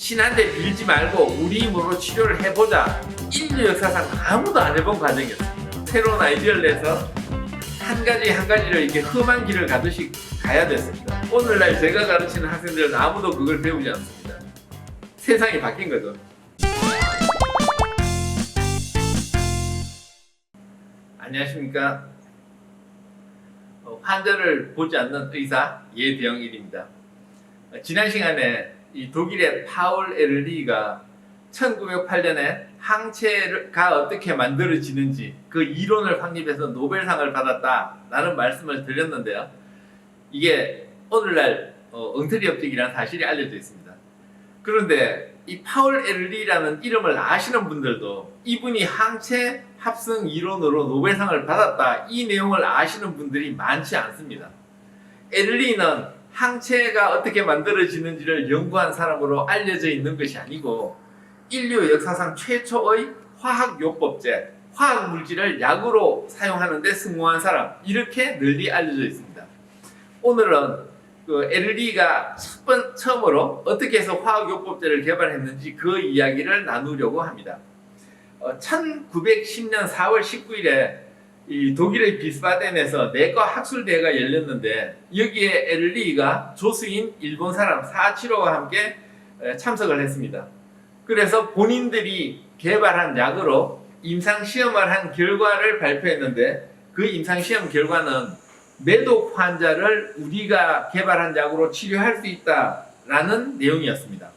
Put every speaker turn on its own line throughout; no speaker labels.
신한테 빌지 말고 우리 힘으로 치료를 해보자. 인류 역사상 아무도 안 해본 과정이었어요. 새로운 아이디어를 내서 한 가지 한 가지를 이렇게 험한 길을 가듯이 가야 됐습니다. 오늘날 제가 가르치는 학생들은 아무도 그걸 배우지 않습니다. 세상이 바뀐 거죠. 안녕하십니까. 어, 환자를 보지 않는 의사 예대영일입니다. 어, 지난 시간에 이 독일의 파울 에르리가 1908년에 항체가 어떻게 만들어지는지 그 이론을 확립해서 노벨상을 받았다라는 말씀을 드렸는데요. 이게 오늘날 어, 엉터리 업적이라는 사실이 알려져 있습니다. 그런데 이 파울 에르리라는 이름을 아시는 분들도 이분이 항체 합성 이론으로 노벨상을 받았다 이 내용을 아시는 분들이 많지 않습니다. 에르리는 항체가 어떻게 만들어지는지를 연구한 사람으로 알려져 있는 것이 아니고 인류 역사상 최초의 화학요법제, 화학 물질을 약으로 사용하는 데 성공한 사람 이렇게 널리 알려져 있습니다. 오늘은 그 에르리가 첫 번, 처음으로 어떻게 해서 화학요법제를 개발했는지 그 이야기를 나누려고 합니다. 어, 1910년 4월 19일에 이 독일의 비스바덴에서 내과 학술대회가 열렸는데 여기에 에르리가 조수인 일본 사람 사치로와 함께 에, 참석을 했습니다. 그래서 본인들이 개발한 약으로 임상 시험을 한 결과를 발표했는데 그 임상 시험 결과는 매독 환자를 우리가 개발한 약으로 치료할 수 있다라는 내용이었습니다.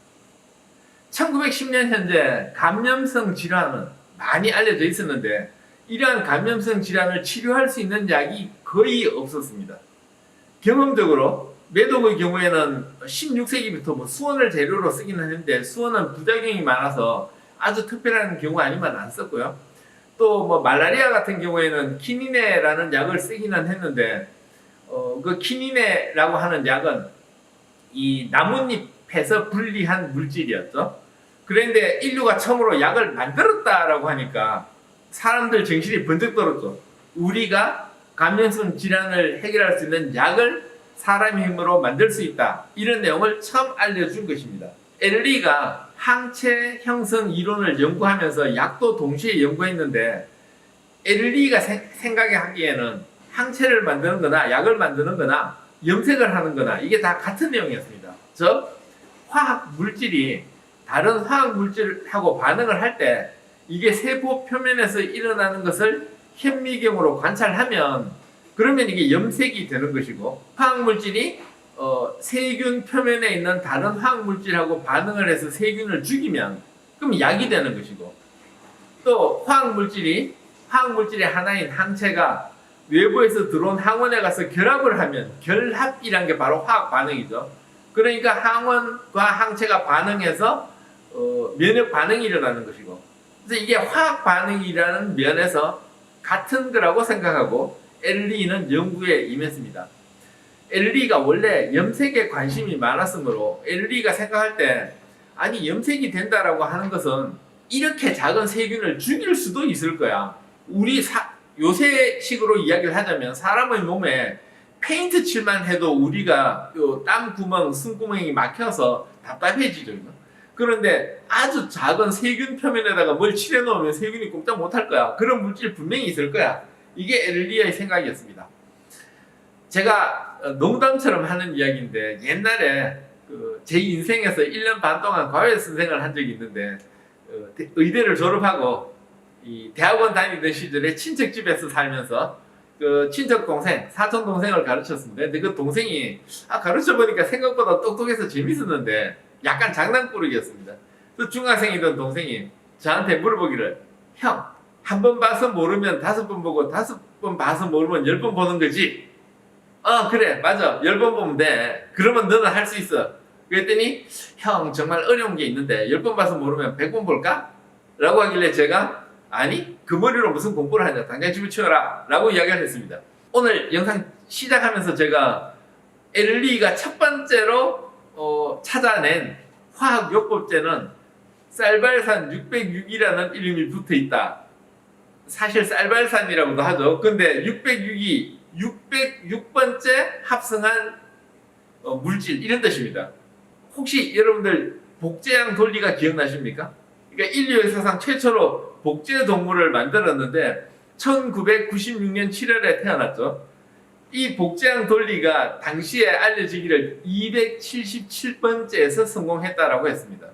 1910년 현재 감염성 질환은 많이 알려져 있었는데 이러한 감염성 질환을 치료할 수 있는 약이 거의 없었습니다. 경험적으로 매독의 경우에는 16세기부터 뭐 수원을 재료로 쓰기는 했는데 수원은 부작용이 많아서 아주 특별한 경우 아니면 안 썼고요. 또 뭐 말라리아 같은 경우에는 키니네라는 약을 쓰기는 했는데 어, 그 키니네라고 하는 약은 이 나뭇잎에서 분리한 물질이었죠. 그런데 인류가 처음으로 약을 만들었다라고 하니까 사람들 정신이 번쩍 들었죠. 우리가 감염성 질환을 해결할 수 있는 약을 사람의 힘으로 만들 수 있다. 이런 내용을 처음 알려준 것입니다. 엘리가 항체 형성 이론을 연구하면서 약도 동시에 연구했는데 엘리가 생각에 하기에는 항체를 만드는 거나 약을 만드는 거나 염색을 하는 거나 이게 다 같은 내용이었습니다. 즉 화학 물질이 다른 화학 물질하고 반응을 할 때 이게 세포 표면에서 일어나는 것을 현미경으로 관찰하면 그러면 이게 염색이 되는 것이고 화학 물질이 어, 세균 표면에 있는 다른 화학 물질하고 반응을 해서 세균을 죽이면 그럼 약이 되는 것이고 또 화학 물질이 화학 물질의 하나인 항체가 외부에서 들어온 항원에 가서 결합을 하면 결합이란 게 바로 화학 반응이죠. 그러니까 항원과 항체가 반응해서 어, 면역 반응이 일어나는 것이고 그래서 이게 화학 반응이라는 면에서 같은 거라고 생각하고 엘리는 연구에 임했습니다. 엘리가 원래 염색에 관심이 많았으므로 엘리가 생각할 때 아니 염색이 된다라고 하는 것은 이렇게 작은 세균을 죽일 수도 있을 거야. 우리 사, 요새식으로 이야기를 하자면 사람의 몸에 페인트 칠만 해도 우리가 땀 구멍, 숨 구멍이 막혀서 답답해지죠. 그런데 아주 작은 세균 표면에다가 뭘 칠해 놓으면 세균이 꼼짝 못할 거야. 그런 물질 분명히 있을 거야. 이게 엘리의 생각이었습니다. 제가 농담처럼 하는 이야기인데 옛날에 그제 인생에서 1년 반 동안 과외 선생을 한 적이 있는데 어, 의대를 졸업하고 이 대학원 다니던 시절에 친척 집에서 살면서 그 친척 동생, 사촌 동생을 가르쳤습니다. 근데 그 동생이 아 가르쳐 보니까 생각보다 똑똑해서 재밌었는데 약간 장난꾸러기였습니다. 또 중학생이던 동생이 저한테 물어보기를 형 한 번 봐서 모르면 다섯 번 보고 다섯 번 봐서 모르면 열 번 보는 거지. 어 그래 맞아 열 번 보면 돼. 그러면 너는 할 수 있어. 그랬더니 형 정말 어려운 게 있는데 열 번 봐서 모르면 백 번 볼까? 라고 하길래 제가 아니 그 머리로 무슨 공부를 하냐 당장 집을 치워라 라고 이야기를 했습니다 오늘 영상 시작하면서 제가 엘리가 첫 번째로 어, 찾아낸 화학요법제는 쌀발산 606이라는 이름이 붙어 있다 사실 쌀발산이라고도 하죠 근데 606이 606번째 합성한 어, 물질 이런 뜻입니다 혹시 여러분들 복제양 돌리가 기억나십니까? 그러니까 인류 역사상 최초로 복제 동물을 만들었는데 1996년 7월에 태어났죠. 이 복제양 돌리가 당시에 알려지기를 277번째에서 성공했다라고 했습니다.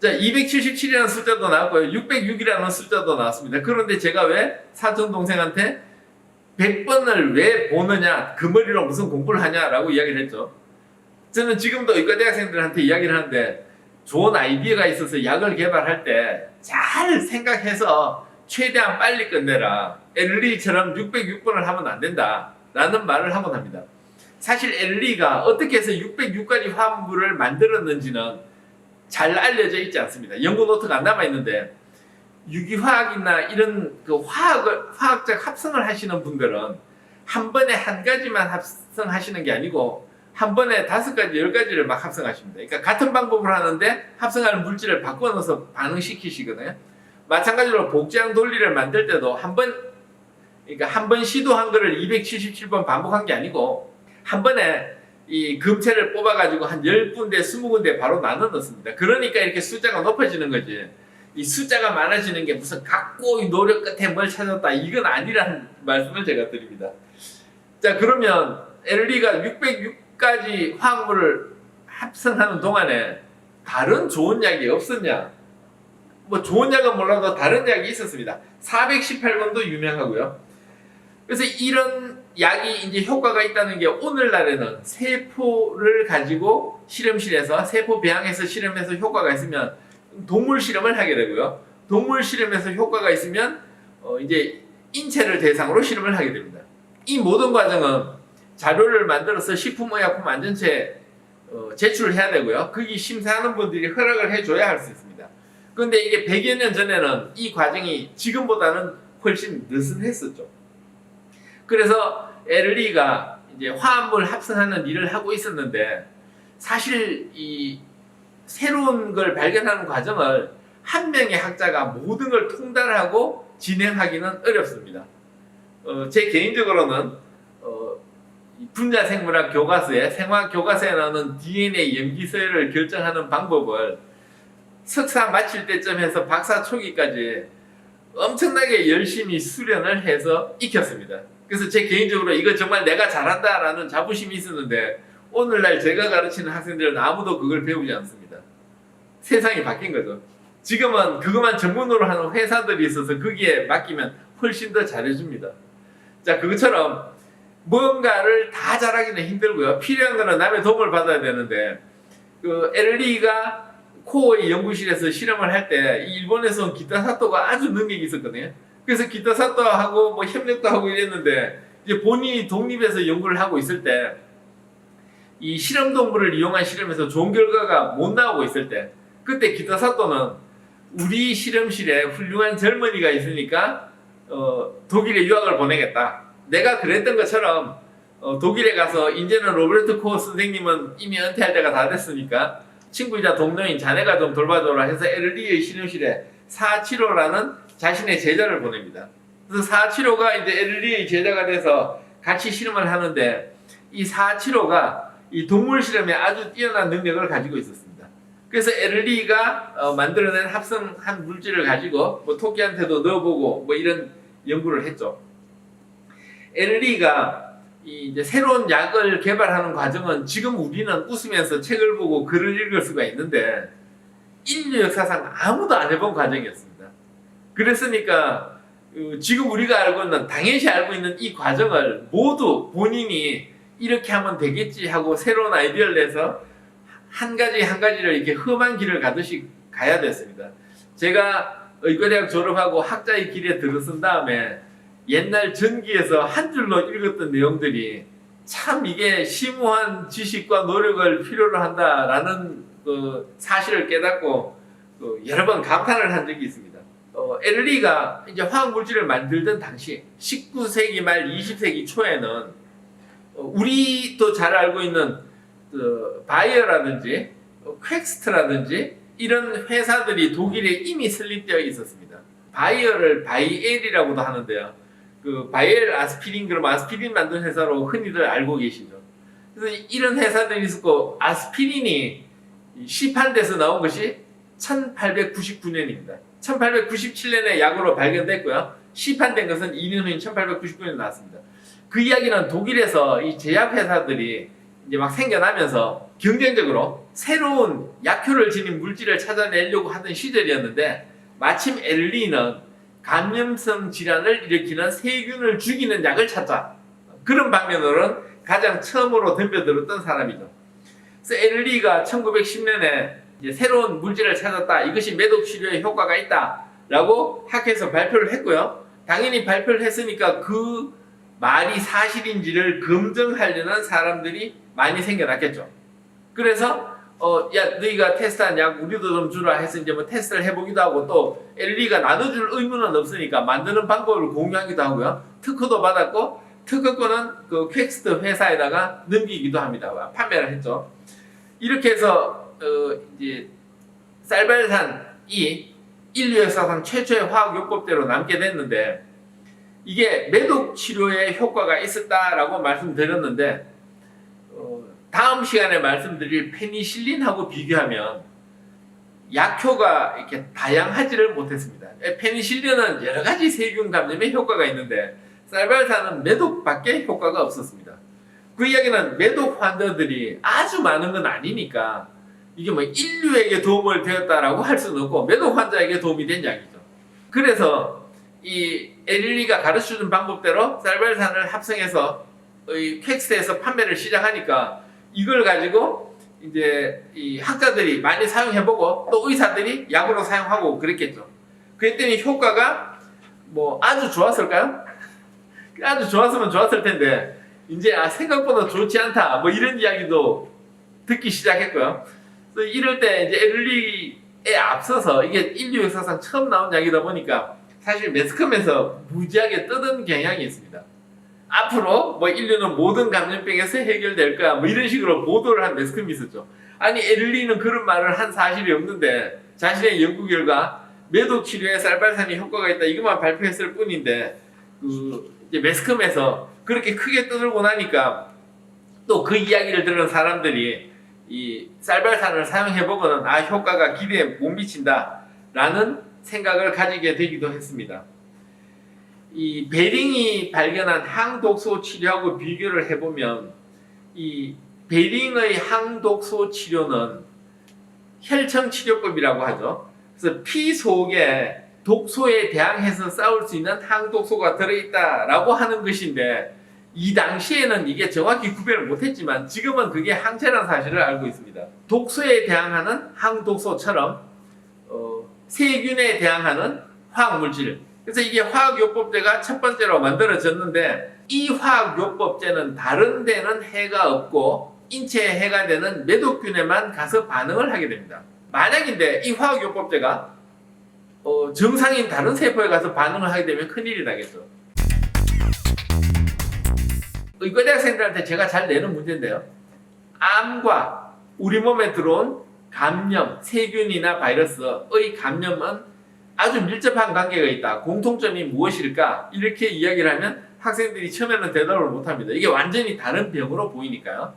자, 277이라는 숫자도 나왔고요. 606이라는 숫자도 나왔습니다. 그런데 제가 왜 사촌 동생한테 100번을 왜 보느냐, 그 머리로 무슨 공부를 하냐라고 이야기를 했죠. 저는 지금도 의과대학생들한테 이야기를 하는데 좋은 아이디어가 있어서 약을 개발할 때 잘 생각해서 최대한 빨리 끝내라. 엘리처럼 606번을 하면 안 된다. 라는 말을 하곤 합니다. 사실 엘리가 어떻게 해서 606가지 화합물을 만들었는지는 잘 알려져 있지 않습니다. 연구 노트가 안 남아 있는데 유기화학이나 이런 그 화학을 화학적 합성을 하시는 분들은 한 번에 한 가지만 합성하시는 게 아니고 한 번에 다섯 가지, 열 가지를 막 합성하십니다. 그러니까 같은 방법을 하는데 합성하는 물질을 바꿔 넣어서 반응시키시거든요. 마찬가지로 복제형 돌리를 만들 때도 한 번, 그러니까 한 번 시도한 거를 277번 반복한 게 아니고 한 번에 이 금체를 뽑아가지고 한 10군데, 20군데 바로 나눠 넣습니다. 그러니까 이렇게 숫자가 높아지는 거지. 이 숫자가 많아지는 게 무슨 각고의 노력 끝에 뭘 찾았다. 이건 아니라는 말씀을 제가 드립니다. 자, 그러면 엘리가 606가지 화학물을 합성하는 동안에 다른 좋은 약이 없었냐? 뭐 좋은 약은 몰라도 다른 약이 있었습니다. 418번도 유명하고요. 그래서 이런 약이 이제 효과가 있다는 게 오늘날에는 세포를 가지고 실험실에서 세포 배양해서 실험해서 효과가 있으면 동물 실험을 하게 되고요. 동물 실험에서 효과가 있으면 어 이제 인체를 대상으로 실험을 하게 됩니다. 이 모든 과정은 자료를 만들어서 식품의약품 안전처에 어 제출을 해야 되고요. 거기 심사하는 분들이 허락을 해줘야 할 수 있습니다. 그런데 이게 100여 년 전에는 이 과정이 지금보다는 훨씬 느슨했었죠. 그래서 엘리가 이제 화합물 합성하는 일을 하고 있었는데 사실 이 새로운 걸 발견하는 과정을 한 명의 학자가 모든 걸 통달하고 진행하기는 어렵습니다. 어, 제 개인적으로는 어, 이 분자 생물학 교과서에 생화 교과서에 나오는 DNA 염기서열을 결정하는 방법을 석사 마칠 때쯤 해서 박사 초기까지 엄청나게 열심히 수련을 해서 익혔습니다. 그래서 제 개인적으로 이거 정말 내가 잘한다라는 자부심이 있었는데 오늘날 제가 가르치는 학생들은 아무도 그걸 배우지 않습니다. 세상이 바뀐 거죠. 지금은 그것만 전문으로 하는 회사들이 있어서 거기에 맡기면 훨씬 더 잘해줍니다. 자, 그것처럼 뭔가를 다 잘하기는 힘들고요. 필요한 거는 남의 도움을 받아야 되는데, 그 엘리가 코어의 연구실에서 실험을 할 때 일본에서 온 기타 사토가 아주 능력이 있었거든요. 그래서 기타 사토하고 뭐 협력도 하고 이랬는데 이제 본인이 독립해서 연구를 하고 있을 때 이 실험 동물을 이용한 실험에서 좋은 결과가 못 나오고 있을 때 그때 기타 사토는 우리 실험실에 훌륭한 젊은이가 있으니까 어, 독일에 유학을 보내겠다. 내가 그랬던 것처럼 어, 독일에 가서 이제는 로베르트 코어 선생님은 이미 은퇴할 때가 다 됐으니까 친구이자 동료인 자네가 좀 돌봐줘라 해서 에르리의 실험실에 사치로라는 자신의 제자를 보냅니다. 그래서 사치로가 이제 에르리의 제자가 돼서 같이 실험을 하는데 이 사치로가 이 동물 실험에 아주 뛰어난 능력을 가지고 있었습니다. 그래서 에르리가 어, 만들어낸 합성한 물질을 가지고 뭐 토끼한테도 넣어보고 뭐 이런 연구를 했죠. 이 이제 새로운 약을 개발하는 과정은 지금 우리는 웃으면서 책을 보고 글을 읽을 수가 있는데 인류 역사상 아무도 안 해본 과정이었습니다. 그랬으니까 어, 지금 우리가 알고 있는 당연시 알고 있는 이 과정을 모두 본인이 이렇게 하면 되겠지 하고 새로운 아이디어를 내서 한 가지 한 가지를 이렇게 험한 길을 가듯이 가야 됐습니다. 제가 의과대학 졸업하고 학자의 길에 들어선 다음에 옛날 전기에서 한 줄로 읽었던 내용들이 참 이게 심오한 지식과 노력을 필요로 한다라는 그 사실을 깨닫고 그 여러 번 감탄을 한 적이 있습니다. 어, 엘리가 이제 화학 물질을 만들던 당시 19세기 말 20세기 초에는 어, 우리도 잘 알고 있는 그 바이어라든지 어, 퀘스트라든지 이런 회사들이 독일에 이미 설립되어 있었습니다. 바이어를 바이엘이라고도 하는데요. 그 바이엘 아스피린 그럼 아스피린 만든 회사로 흔히들 알고 계시죠. 그래서 이런 회사들이 있었고 아스피린이 시판돼서 나온 것이 1899년입니다. 1897년에 약으로 발견됐고요. 시판된 것은 2년 후인 1899년에 나왔습니다. 그 이야기는 독일에서 이 제약회사들이 이제 막 생겨나면서 경쟁적으로 새로운 약효를 지닌 물질을 찾아내려고 하던 시절이었는데 마침 엘리는 감염성 질환을 일으키는 세균을 죽이는 약을 찾자. 그런 방면으로는 가장 처음으로 덤벼들었던 사람이죠. 그래서 엘리가 1910년에 이제 새로운 물질을 찾았다. 이것이 매독 치료에 효과가 있다 라고 학회에서 발표를 했고요. 당연히 발표를 했으니까 그 말이 사실인지를 검증하려는 사람들이 많이 생겨났겠죠. 그래서 어, 야, 너희가 테스트한 약 우리도 좀 주라 해서 이제 뭐 테스트를 해보기도 하고 또 엘리가 나눠줄 의무는 없으니까 만드는 방법을 공유하기도 하고요. 특허도 받았고 특허권은 그 퀘스트 회사에다가 넘기기도 합니다. 판매를 했죠. 이렇게 해서 어, 이제 쌀발산이 인류 역사상 최초의 화학 요법대로 남게 됐는데 이게 매독 치료에 효과가 있었다라고 말씀드렸는데 어, 다음 시간에 말씀드릴 페니실린하고 비교하면 약효가 이렇게 다양하지를 못했습니다. 페니실린은 여러 가지 세균 감염에 효과가 있는데 쌀발산은 매독밖에 효과가 없었습니다. 그 이야기는 매독 환자들이 아주 많은 건 아니니까 이게 뭐 인류에게 도움을 되었다라고 할 수는 없고 매독 환자에게 도움이 된 약이죠. 그래서 이 엘리가 가르쳐준 방법대로 쌀발산을 합성해서 이 퀘스트에서 판매를 시작하니까 이걸 가지고 이제 이 학자들이 많이 사용해보고 또 의사들이 약으로 사용하고 그랬겠죠. 그랬더니 효과가 뭐 아주 좋았을까요? 아주 좋았으면 좋았을 텐데 이제 아 생각보다 좋지 않다 뭐 이런 이야기도 듣기 시작했고요. 이럴 때 이제 엘리에 앞서서 이게 인류 역사상 처음 나온 약이다 보니까 사실 매스컴에서 무지하게 떠든 경향이 있습니다. 앞으로 뭐 인류는 모든 감염병에서 해결될 거야 뭐 이런 식으로 보도를 한 매스컴이 있었죠. 아니 엘리는 그런 말을 한 사실이 없는데 자신의 연구 결과 매독 치료에 쌀발산이 효과가 있다 이것만 발표했을 뿐인데 그 매스컴에서 그렇게 크게 떠들고 나니까 또 그 이야기를 들은 사람들이 이 쌀발산을 사용해 보고는 아 효과가 기대에 못 미친다라는 생각을 가지게 되기도 했습니다. 이 베링이 발견한 항독소 치료하고 비교를 해보면 이 베링의 항독소 치료는 혈청 치료법이라고 하죠. 그래서 피 속에 독소에 대항해서 싸울 수 있는 항독소가 들어있다라고 하는 것인데 이 당시에는 이게 정확히 구별을 못했지만 지금은 그게 항체라는 사실을 알고 있습니다. 독소에 대항하는 항독소처럼 어, 세균에 대항하는 화학물질 그래서 이게 화학요법제가 첫 번째로 만들어졌는데 이 화학요법제는 다른 데는 해가 없고 인체에 해가 되는 매독균에만 가서 반응을 하게 됩니다. 만약인데 이 화학요법제가 어, 정상인 다른 세포에 가서 반응을 하게 되면 큰일이 나겠죠. 의과대학생들한테 제가 잘 내는 문제인데요. 암과 우리 몸에 들어온 감염, 세균이나 바이러스의 감염은 아주 밀접한 관계가 있다. 공통점이 무엇일까? 이렇게 이야기를 하면 학생들이 처음에는 대답을 못합니다. 이게 완전히 다른 병으로 보이니까요.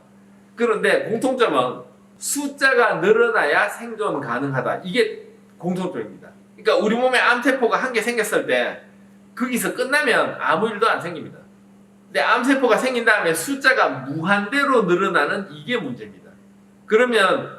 그런데 공통점은 숫자가 늘어나야 생존 가능하다. 이게 공통점입니다. 그러니까 우리 몸에 암세포가 한 개 생겼을 때 거기서 끝나면 아무 일도 안 생깁니다. 근데 암세포가 생긴 다음에 숫자가 무한대로 늘어나는 이게 문제입니다. 그러면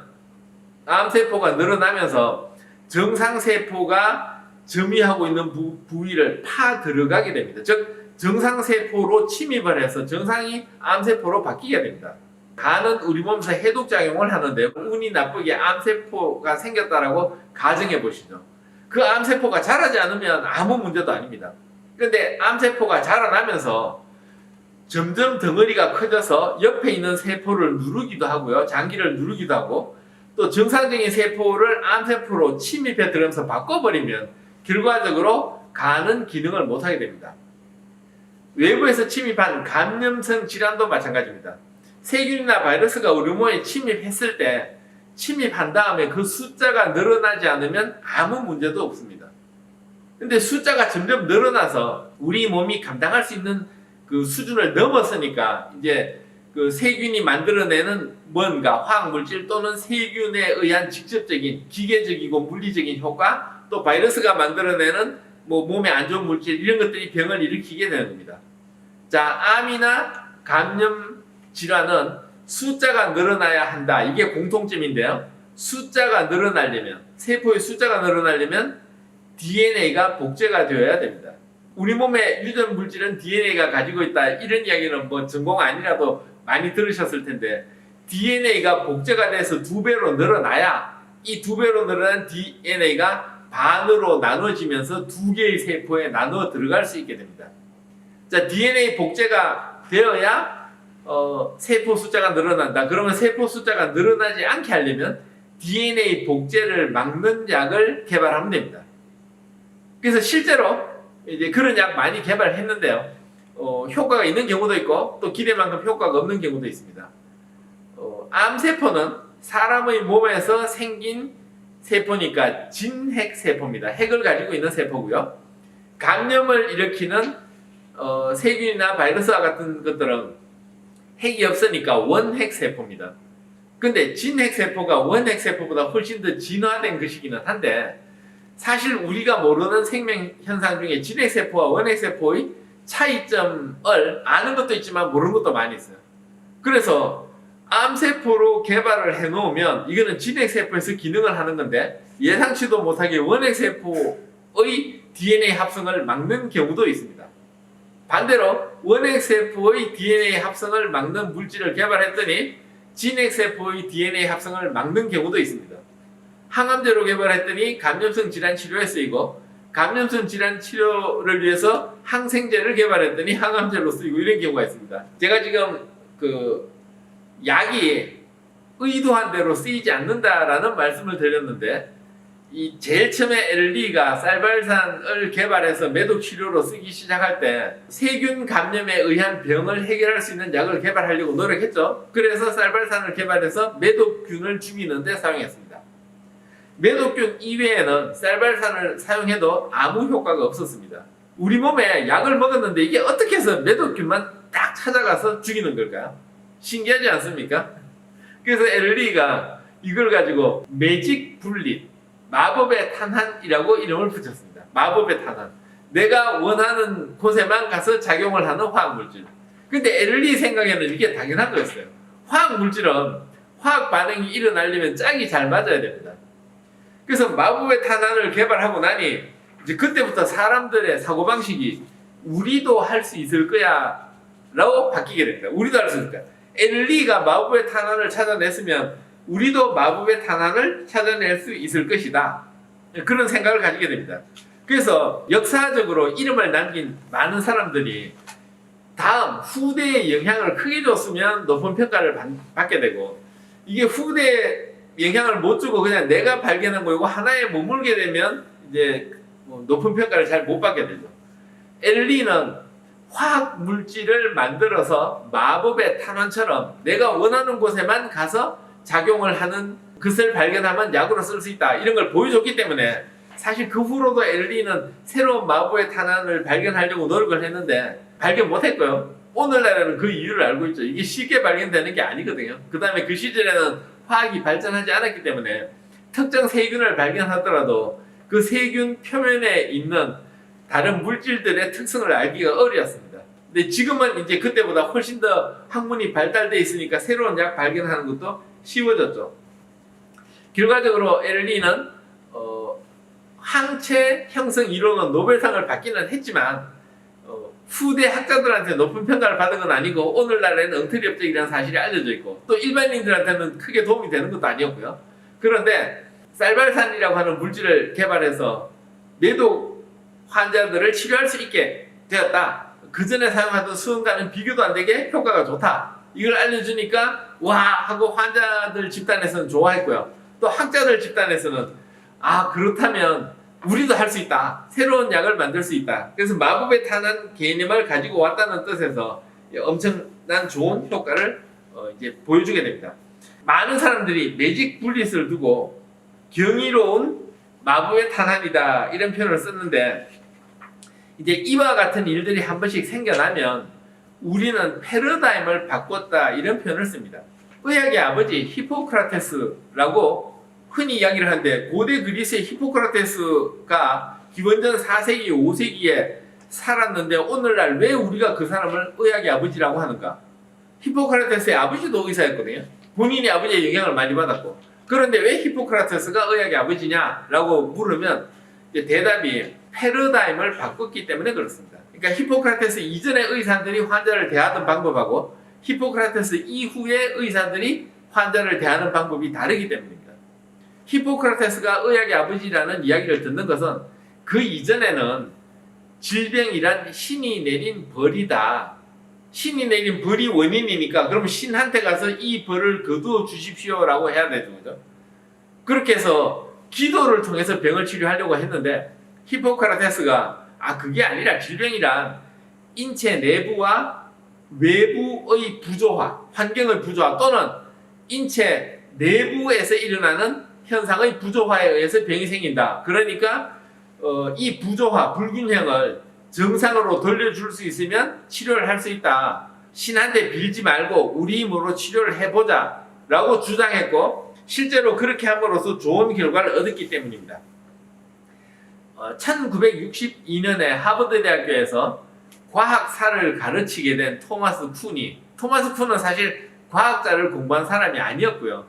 암세포가 늘어나면서 정상세포가 점유하고 있는 부, 부위를 파 들어가게 됩니다. 즉 정상세포로 침입을 해서 정상이 암세포로 바뀌게 됩니다. 간은 우리 몸에서 해독작용을 하는데 운이 나쁘게 암세포가 생겼다라고 가정해 보시죠. 그 암세포가 자라지 않으면 아무 문제도 아닙니다. 그런데 암세포가 자라나면서 점점 덩어리가 커져서 옆에 있는 세포를 누르기도 하고요. 장기를 누르기도 하고 또 정상적인 세포를 암세포로 침입해 들어가면서 바꿔버리면 결과적으로 간은 기능을 못하게 됩니다. 외부에서 침입한 감염성 질환도 마찬가지입니다. 세균이나 바이러스가 우리 몸에 침입했을 때 침입한 다음에 그 숫자가 늘어나지 않으면 아무 문제도 없습니다. 근데 숫자가 점점 늘어나서 우리 몸이 감당할 수 있는 그 수준을 넘었으니까 이제 그 세균이 만들어내는 뭔가 화학 물질 또는 세균에 의한 직접적인 기계적이고 물리적인 효과 또 바이러스가 만들어내는 뭐 몸에 안 좋은 물질 이런 것들이 병을 일으키게 되는 겁니다. 자, 암이나 감염 질환은 숫자가 늘어나야 한다. 이게 공통점인데요. 숫자가 늘어나려면 세포의 숫자가 늘어나려면 DNA가 복제가 되어야 됩니다. 우리 몸의 유전 물질은 DNA가 가지고 있다. 이런 이야기는 뭐 전공 아니라도 많이 들으셨을 텐데 DNA가 복제가 돼서 두 배로 늘어나야 이 두 배로 늘어난 DNA가 반으로 나눠지면서 두 개의 세포에 나눠 들어갈 수 있게 됩니다. 자, DNA 복제가 되어야 어, 세포 숫자가 늘어난다. 그러면 세포 숫자가 늘어나지 않게 하려면 DNA 복제를 막는 약을 개발하면 됩니다. 그래서 실제로 이제 그런 약 많이 개발했는데요. 어, 효과가 있는 경우도 있고 또 기대만큼 효과가 없는 경우도 있습니다. 어, 암세포는 사람의 몸에서 생긴 세포니까 진핵 세포입니다. 핵을 가지고 있는 세포고요. 감염을 일으키는 어, 세균이나 바이러스와 같은 것들은 핵이 없으니까 원핵 세포입니다. 근데 진핵 세포가 원핵 세포보다 훨씬 더 진화된 것이기는 한데 사실 우리가 모르는 생명 현상 중에 진핵 세포와 원핵 세포의 차이점을 아는 것도 있지만 모르는 것도 많이 있어요. 그래서 암세포로 개발을 해놓으면 이거는 진핵세포에서 기능을 하는 건데 예상치도 못하게 원핵세포의 DNA 합성을 막는 경우도 있습니다. 반대로 원핵세포의 DNA 합성을 막는 물질을 개발했더니 진핵세포의 DNA 합성을 막는 경우도 있습니다. 항암제로 개발했더니 감염성 질환 치료에 쓰이고 감염성 질환 치료를 위해서 항생제를 개발했더니 항암제로 쓰이고 이런 경우가 있습니다. 제가 지금 그 약이 의도한 대로 쓰이지 않는다라는 말씀을 드렸는데 이 제일 처음에 LD가 쌀발산을 개발해서 매독 치료로 쓰기 시작할 때 세균 감염에 의한 병을 해결할 수 있는 약을 개발하려고 노력했죠. 그래서 쌀발산을 개발해서 매독균을 죽이는 데 사용했습니다. 매독균 이외에는 쌀발산을 사용해도 아무 효과가 없었습니다. 우리 몸에 약을 먹었는데 이게 어떻게 해서 매독균만 딱 찾아가서 죽이는 걸까요? 신기하지 않습니까? 그래서 LD가 이걸 가지고 매직 분릿, 마법의 탄환이라고 이름을 붙였습니다. 마법의 탄환. 내가 원하는 곳에만 가서 작용을 하는 화학물질. 근데 LD 생각에는 이게 당연한 거였어요. 화학물질은 화학 반응이 일어나려면 짝이 잘 맞아야 됩니다. 그래서 마법의 탄환을 개발하고 나니 이제 그때부터 사람들의 사고방식이 우리도 할 수 있을 거야 라고 바뀌게 됩니다. 우리도 할 수 있을 거야. 엘리가 마법의 탄환을 찾아냈으면 우리도 마법의 탄환을 찾아낼 수 있을 것이다. 그런 생각을 가지게 됩니다. 그래서 역사적으로 이름을 남긴 많은 사람들이 다음 후대에 영향을 크게 줬으면 높은 평가를 받, 받게 되고 이게 후대에 영향을 못 주고 그냥 내가 발견한 거고 하나에 머물게 되면 이제 뭐 높은 평가를 잘 못 받게 되죠. 엘리는 화학 물질을 만들어서 마법의 탄환처럼 내가 원하는 곳에만 가서 작용을 하는 것을 발견하면 약으로 쓸 수 있다. 이런 걸 보여줬기 때문에 사실 그 후로도 엘리는 새로운 마법의 탄환을 발견하려고 노력을 했는데 발견 못했고요. 오늘날에는 그 이유를 알고 있죠. 이게 쉽게 발견되는 게 아니거든요. 그 다음에 그 시절에는 화학이 발전하지 않았기 때문에 특정 세균을 발견하더라도 그 세균 표면에 있는 다른 물질들의 특성을 알기가 어려웠습니다. 근데 지금은 이제 그때보다 훨씬 더 학문이 발달돼 있으니까 새로운 약 발견하는 것도 쉬워졌죠. 결과적으로 LE는 어, 항체 형성 이론은 노벨상을 받기는 했지만 어, 후대 학자들한테 높은 평가를 받은 건 아니고 오늘날에는 엉터리 업적이라는 사실이 알려져 있고 또 일반인들한테는 크게 도움이 되는 것도 아니었고요. 그런데 쌀발산이라고 하는 물질을 개발해서 매독 환자들을 치료할 수 있게 되었다. 그 전에 사용하던 수은과는 비교도 안 되게 효과가 좋다. 이걸 알려주니까 와 하고 환자들 집단에서는 좋아했고요. 또 학자들 집단에서는 아 그렇다면 우리도 할 수 있다. 새로운 약을 만들 수 있다. 그래서 마법의 탄환 개념을 가지고 왔다는 뜻에서 엄청난 좋은 효과를 어, 이제 보여주게 됩니다. 많은 사람들이 매직 분릿을 두고 경이로운 마법의 탄환이다 이런 표현을 썼는데 이제 이와 같은 일들이 한 번씩 생겨나면 우리는 패러다임을 바꿨다 이런 표현을 씁니다. 의학의 아버지 히포크라테스라고 흔히 이야기를 하는데 고대 그리스의 히포크라테스가 기원전 4세기, 5세기에 살았는데 오늘날 왜 우리가 그 사람을 의학의 아버지라고 하는가? 히포크라테스의 아버지도 의사였거든요. 본인이 아버지의 영향을 많이 받았고 그런데 왜 히포크라테스가 의학의 아버지냐라고 물으면 대답이 패러다임을 바꿨기 때문에 그렇습니다. 그러니까 히포크라테스 이전의 의사들이 환자를 대하던 방법하고 히포크라테스 이후의 의사들이 환자를 대하는 방법이 다르기 때문입니다. 히포크라테스가 의학의 아버지라는 이야기를 듣는 것은 그 이전에는 질병이란 신이 내린 벌이다. 신이 내린 벌이 원인이니까 그럼 신한테 가서 이 벌을 거두어 주십시오라고 해야 되는 거죠. 그렇게 해서 기도를 통해서 병을 치료하려고 했는데 히포크라테스가 아 그게 아니라 질병이란 인체 내부와 외부의 부조화, 환경의 부조화 또는 인체 내부에서 일어나는 현상의 부조화에 의해서 병이 생긴다. 그러니까 어, 이 부조화, 불균형을 정상으로 돌려줄 수 있으면 치료를 할 수 있다. 신한테 빌지 말고 우리 힘으로 치료를 해보자. 라고 주장했고, 실제로 그렇게 함으로써 좋은 결과를 얻었기 때문입니다. 어, 1962년에 하버드 대학교에서 과학사를 가르치게 된 토마스 쿤이, 토마스 쿤은 사실 과학자를 공부한 사람이 아니었고요.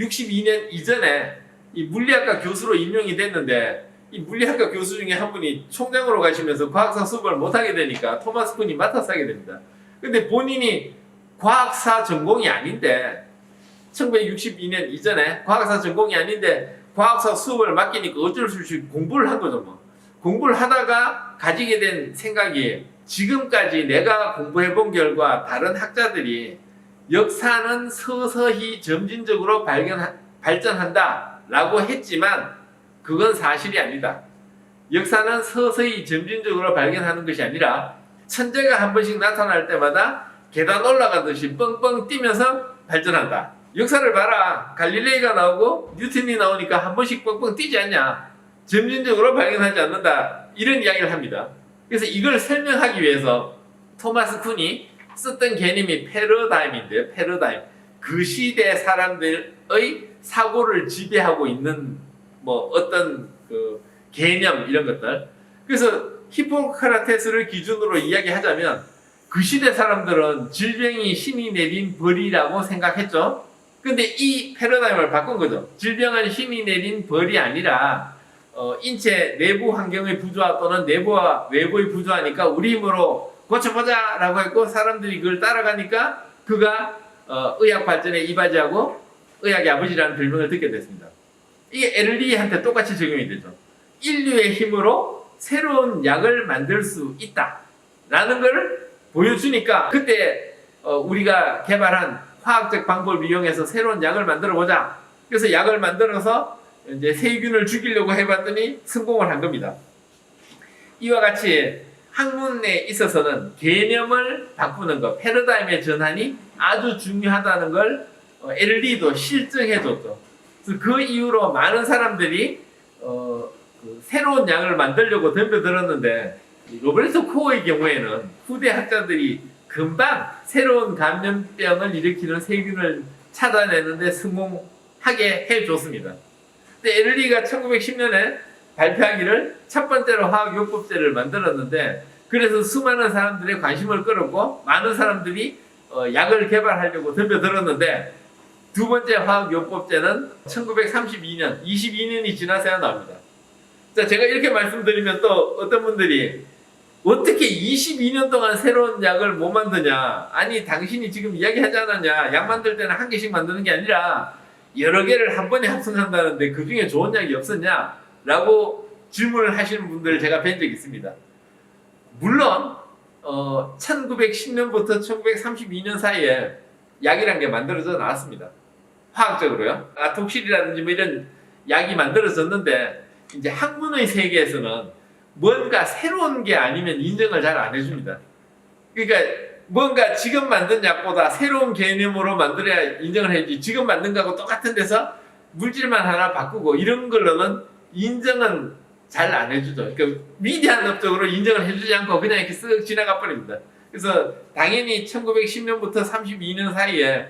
1962년 이전에 이 물리학과 교수로 임명이 됐는데 이 물리학과 교수 중에 한 분이 총장으로 가시면서 과학사 수업을 못하게 되니까 토마스 쿤이 맡아서 하게 됩니다. 근데 본인이 과학사 전공이 아닌데 1962년 이전에 과학사 전공이 아닌데 과학사 수업을 맡기니까 어쩔 수 없이 공부를 한 거죠 뭐. 공부를 하다가 가지게 된 생각이 지금까지 내가 공부해 본 결과 다른 학자들이 역사는 서서히 점진적으로 발견 발전한다 라고 했지만 그건 사실이 아니다. 역사는 서서히 점진적으로 발견하는 것이 아니라 천재가 한 번씩 나타날 때마다 계단 올라가듯이 뻥뻥 뛰면서 발전한다. 역사를 봐라. 갈릴레이가 나오고 뉴턴이 나오니까 한 번씩 뻥뻥 뛰지 않냐. 점진적으로 발견하지 않는다. 이런 이야기를 합니다. 그래서 이걸 설명하기 위해서 토마스 쿤이 썼던 개념이 패러다임인데요. 패러다임. 그 시대 사람들의 사고를 지배하고 있는 뭐 어떤 그 개념 이런 것들. 그래서 히포크라테스를 기준으로 이야기하자면 그 시대 사람들은 질병이 신이 내린 벌이라고 생각했죠. 근데 이 패러다임을 바꾼 거죠. 질병은 신이 내린 벌이 아니라 어, 인체 내부 환경의 부조화 또는 내부와 외부의 부조화니까 우리 힘으로 고쳐보자 라고 했고 사람들이 그걸 따라가니까 그가 어, 의학 발전에 이바지하고 의학의 아버지라는 별명을 듣게 됐습니다. 이게 에르리한테 똑같이 적용이 되죠. 인류의 힘으로 새로운 약을 만들 수 있다 라는 걸 보여주니까 그때 어, 우리가 개발한 화학적 방법을 이용해서 새로운 약을 만들어 보자. 그래서 약을 만들어서 이제 세균을 죽이려고 해봤더니 성공을 한 겁니다. 이와 같이 학문에 있어서는 개념을 바꾸는 것, 패러다임의 전환이 아주 중요하다는 걸 어, 엘리도 실증해줬죠. 그 이후로 많은 사람들이 어, 그 새로운 약을 만들려고 덤벼들었는데 이 로베르토 코어의 경우에는 후대 학자들이 금방 새로운 감염병을 일으키는 세균을 찾아내는데 성공하게 해줬습니다. 근데 에르리가 1910년에 발표하기를 첫 번째로 화학요법제를 만들었는데 그래서 수많은 사람들의 관심을 끌었고 많은 사람들이 어, 약을 개발하려고 덤벼들었는데 두 번째 화학요법제는 1932년, 22년이 지나서야 나옵니다. 자, 제가 이렇게 말씀드리면 또 어떤 분들이 어떻게 22년 동안 새로운 약을 못 만드냐? 아니, 당신이 지금 이야기하지 않았냐? 약 만들 때는 한 개씩 만드는 게 아니라 여러 개를 한 번에 합성한다는데 그 중에 좋은 약이 없었냐? 라고 질문을 하시는 분들을 제가 뵌 적이 있습니다. 물론, 어, 1910년부터 1932년 사이에 약이란 게 만들어져 나왔습니다. 화학적으로요. 아톡실이라든지 뭐 이런 약이 만들어졌는데, 이제 학문의 세계에서는 뭔가 새로운 게 아니면 인정을 잘 안 해줍니다. 그러니까 뭔가 지금 만든 약보다 새로운 개념으로 만들어야 인정을 해야지 지금 만든 거하고 똑같은 데서 물질만 하나 바꾸고 이런 걸로는 인정은 잘 안 해주죠. 그러니까 위대한 업적으로 인정을 해주지 않고 그냥 이렇게 쓱 지나가 버립니다. 그래서 당연히 1910년부터 32년 사이에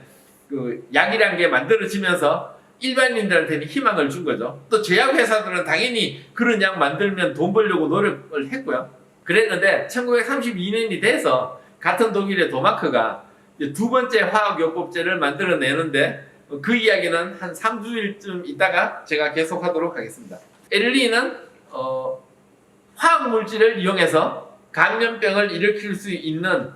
그 약이란 게 만들어지면서 일반인들한테는 희망을 준 거죠. 또 제약회사들은 당연히 그런 약 만들면 돈 벌려고 노력을 했고요. 그랬는데 1932년이 돼서 같은 독일의 도마크가 두 번째 화학요법제를 만들어내는데 그 이야기는 한 3주일쯤 있다가 제가 계속하도록 하겠습니다. 엘리는 어, 화학 물질을 이용해서 감염병을 일으킬 수 있는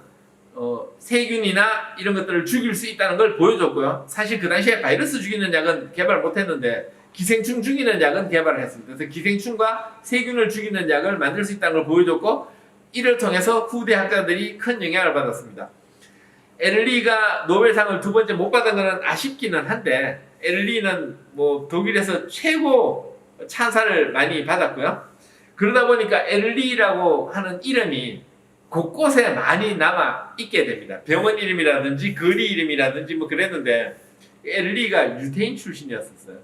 어, 세균이나 이런 것들을 죽일 수 있다는 걸 보여줬고요. 사실 그 당시에 바이러스 죽이는 약은 개발 못했는데 기생충 죽이는 약은 개발을 했습니다. 그래서 기생충과 세균을 죽이는 약을 만들 수 있다는 걸 보여줬고 이를 통해서 후대 학자들이 큰 영향을 받았습니다. 엘리가 노벨상을 두 번째 못 받은 것은 아쉽기는 한데 엘리는 뭐 독일에서 최고 찬사를 많이 받았고요. 그러다 보니까 엘리라고 하는 이름이 곳곳에 많이 남아 있게 됩니다. 병원 이름이라든지 거리 이름이라든지 뭐 그랬는데 엘리가 유태인 출신이었었어요.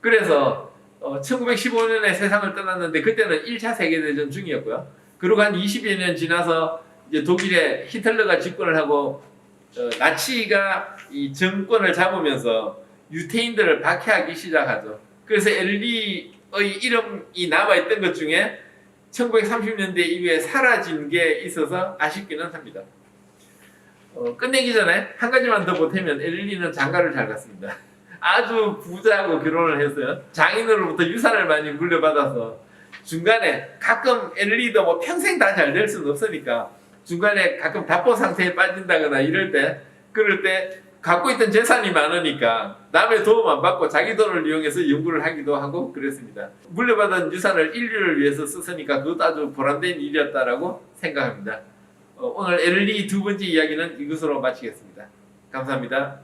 그래서 어, 1915년에 세상을 떠났는데 그때는 1차 세계대전 중이었고요. 그리고 한 20여 년 지나서 이제 독일에 히틀러가 집권을 하고 어, 나치가 이 정권을 잡으면서 유태인들을 박해하기 시작하죠. 그래서 엘리의 이름이 남아있던 것 중에 1930년대 이후에 사라진 게 있어서 아쉽기는 합니다. 어, 끝내기 전에 한 가지만 더 보태면 엘리는 장가를 잘 갔습니다. 아주 부자하고 결혼을 했어요. 장인으로부터 유산을 많이 물려받아서 중간에 가끔 엘리도 뭐 평생 다 잘 될 수는 없으니까 중간에 가끔 답보 상태에 빠진다거나 이럴 때 그럴 때 갖고 있던 재산이 많으니까 남의 도움 안 받고 자기 돈을 이용해서 연구를 하기도 하고 그랬습니다. 물려받은 유산을 인류를 위해서 썼으니까 그것도 아주 보람된 일이었다라고 생각합니다. 어, 오늘 엘리 두 번째 이야기는 이것으로 마치겠습니다. 감사합니다.